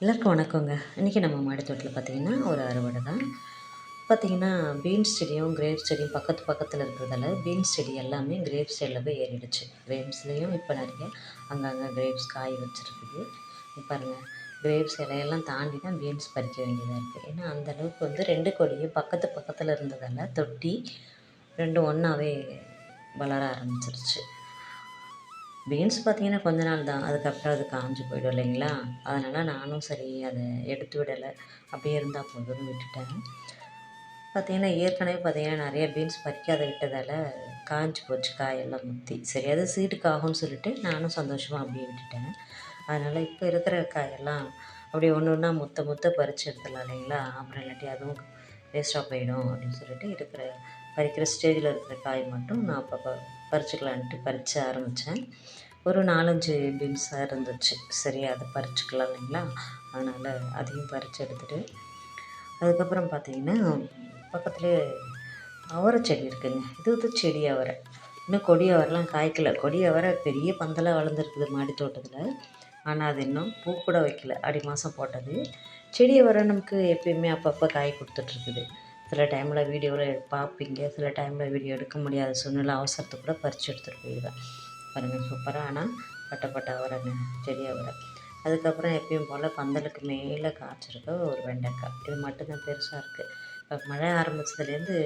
எல்லாருக்கும் வணக்கங்க. இன்றைக்கி நம்ம மாடி தோட்டத்தில் பார்த்திங்கன்னா ஒரு அறுவடை தான். பார்த்திங்கன்னா பீன்ஸ் செடியும் கிரேப்ஸ் செடியும் பக்கத்து பக்கத்தில் இருக்கிறதால பீன்ஸ் செடி எல்லாமே கிரேப்ஸ் செடியில் போய் ஏறிடுச்சு. கிரேப்ஸ்லேயும் இப்போ நிறைய அங்கங்கே கிரேப்ஸ் காய் வச்சுருக்குது. பாருங்கள் கிரேப்ஸ் இலையெல்லாம் தாண்டி தான் பீன்ஸ் பறிக்க வேண்டியதாக இருக்குது ஏன்னா அந்த அளவுக்கு வந்து ரெண்டு கொடியும் பக்கத்து பக்கத்தில் இருந்ததால் தொட்டி ரெண்டும் ஒன்றாவே வளர ஆரம்பிச்சிருச்சு. பீன்ஸ் பார்த்தீங்கன்னா கொஞ்ச நாள் தான். அதுக்கப்புறம் அது காஞ்சு போயிடும் இல்லைங்களா? அதனால் நானும் சரி அதை எடுத்து விடலை. அப்படியே இருந்தால் போதும்னு விட்டுட்டேன். பார்த்தீங்கன்னா ஏற்கனவே பார்த்தீங்கன்னா நிறைய பீன்ஸ் பறிக்காத விட்டதால் காஞ்சி போச்சு காயெல்லாம் முற்றி சரி அது சீட்டுக்கு ஆகும்னு சொல்லிட்டு நானும் சந்தோஷமாக அப்படியே விட்டுட்டேன். அதனால் இப்போ இருக்கிற காயெல்லாம் அப்படியே ஒன்று ஒன்றா முத்த முத்த பறித்து எடுத்துடலாம் இல்லைங்களா? அப்புறம் இல்லாட்டி அதுவும் வேஸ்ட்டாக போயிடும் அப்படின்னு சொல்லிட்டு இருக்கிற பறிக்கிற ஸ்டேஜில் இருக்கிற காய் மட்டும் நான் அப்பப்போ பறிச்சுக்கலான்ட்டு பறிக்க ஆரம்பித்தேன் ஒரு நாலஞ்சு பீன்ஸாக இருந்துச்சு. சரி அதை பறிச்சுக்கலாம் இல்லைங்களா? அதனால் அதையும் பறித்து எடுத்துகிட்டு அதுக்கப்புறம் பார்த்தீங்கன்னா பக்கத்துலேயே அவரை செடி இருக்குதுங்க இது வந்து செடி அவரை. இன்னும் கொடி அவரெலாம் காய்க்கல. கொடி அவரை பெரிய பந்தலாக வளர்ந்துருக்குது மாடி தோட்டத்தில். ஆனால் அது இன்னும் பூ கூட வைக்கல. அடி மாதம் போட்டது. செடி அவரை நமக்கு எப்பயுமே அப்பப்போ காய் கொடுத்துட்ருக்குது சில டைமில் வீடியோவில் பார்ப்பீங்க சில டைமில் வீடியோ எடுக்க முடியாத சூழ்நிலை அவசரத்தை கூட பறித்து எடுத்துகிட்டு போயிடுவேன். பாருங்கள் சூப்பராக ஆனால் பட்டை பட்டை வரங்க செடியாக வர அதுக்கப்புறம் எப்பயும் போல் பந்தலுக்கு மேலே காய்ச்சிருக்க ஒரு வெண்டைக்காய். இது மட்டும்தான் பெருசாக இருக்குது இப்போ மழை ஆரம்பித்ததுலேருந்து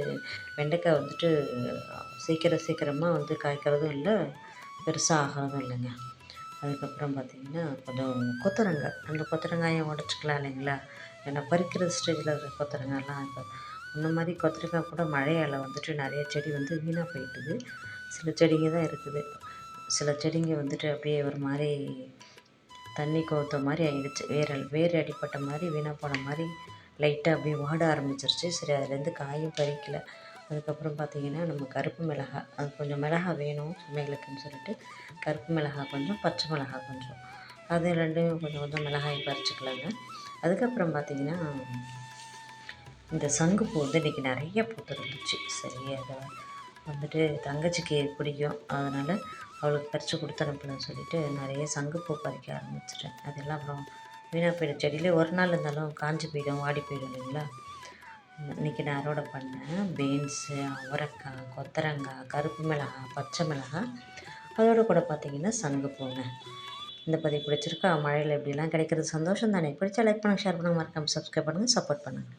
வெண்டைக்காய் வந்துட்டு சீக்கிரம் சீக்கிரமாக வந்து காய்க்கிறதும் இல்லை பெருசாக ஆகிறதும் இல்லைங்க. அதுக்கப்புறம் பார்த்திங்கன்னா கொஞ்சம் கொத்தரங்காய். அந்த கொத்தரங்காயை உடச்சிக்கலாம் இல்லைங்களா? ஏன்னா பறிக்கிற ஸ்டேஜில் இருக்கிற கொத்தரங்காய்லாம் இப்போ இந்த மாதிரி கத்திரிக்காய் கூட மழையால் வந்துட்டு நிறைய செடி வந்து வீணாக போயிட்டுது. சில செடிங்க தான் இருக்குது. சில செடிங்க வந்துட்டு அப்படியே ஒரு மாதிரி தண்ணி கோத்த மாதிரி ஆகிடுச்சு வேர் வேர் அடிப்பட்ட மாதிரி வீணாக போன மாதிரி லைட்டாக அப்படியே வாட ஆரம்பிச்சிருச்சு. சரி அதுலேருந்து காயும் பறிக்கல. அதுக்கப்புறம் பார்த்திங்கன்னா நம்ம கருப்பு மிளகாய் அது கொஞ்சம் மிளகாய் வேணும் சமையலுக்குன்னு சொல்லிட்டு கருப்பு மிளகாய் கொஞ்சம் பச்சை மிளகாய் கொஞ்சம். அது ரெண்டும் கொஞ்சம் கொஞ்சம் மிளகாயை பறிச்சுக்கலாங்க. அதுக்கப்புறம் பார்த்திங்கன்னா இந்த சங்குப்பூ வந்து இன்றைக்கி நிறைய பூத்துருந்துச்சு. சரி அதை வந்துட்டு தங்கச்சிக்கு பிடிக்கும். அதனால் அவளுக்கு பறித்து கொடுத்து அனுப்பலன்னு சொல்லிட்டு நிறைய சங்குப்பூ பறிக்க ஆரம்பிச்சிட்டேன். அதெல்லாம் அப்புறம் வீணாக போயிடும். செடியிலே ஒரு நாள் இருந்தாலும் காஞ்சி போயிடும் வாடி போயிடும் இல்லைங்களா? இன்றைக்கி நான் அறுவடை பண்ணேன். பீன்ஸு அவரைக்காய் கொத்தரங்காய் கருப்பு மிளகாய் பச்சை மிளகாய். அதோடு கூட பார்த்திங்கன்னா சங்குப்பூங்க இந்த பதிவு பிடிச்சிருக்கா? மழையில் எப்படிலாம் கிடைக்கிறது சந்தோஷம் தானே. பிடிச்சா லைக் பண்ணுங்கள் ஷேர் பண்ணுங்கள் மறக்காமல் சப்ஸ்கிரைப் பண்ணுங்கள் சப்போர்ட் பண்ணுங்கள்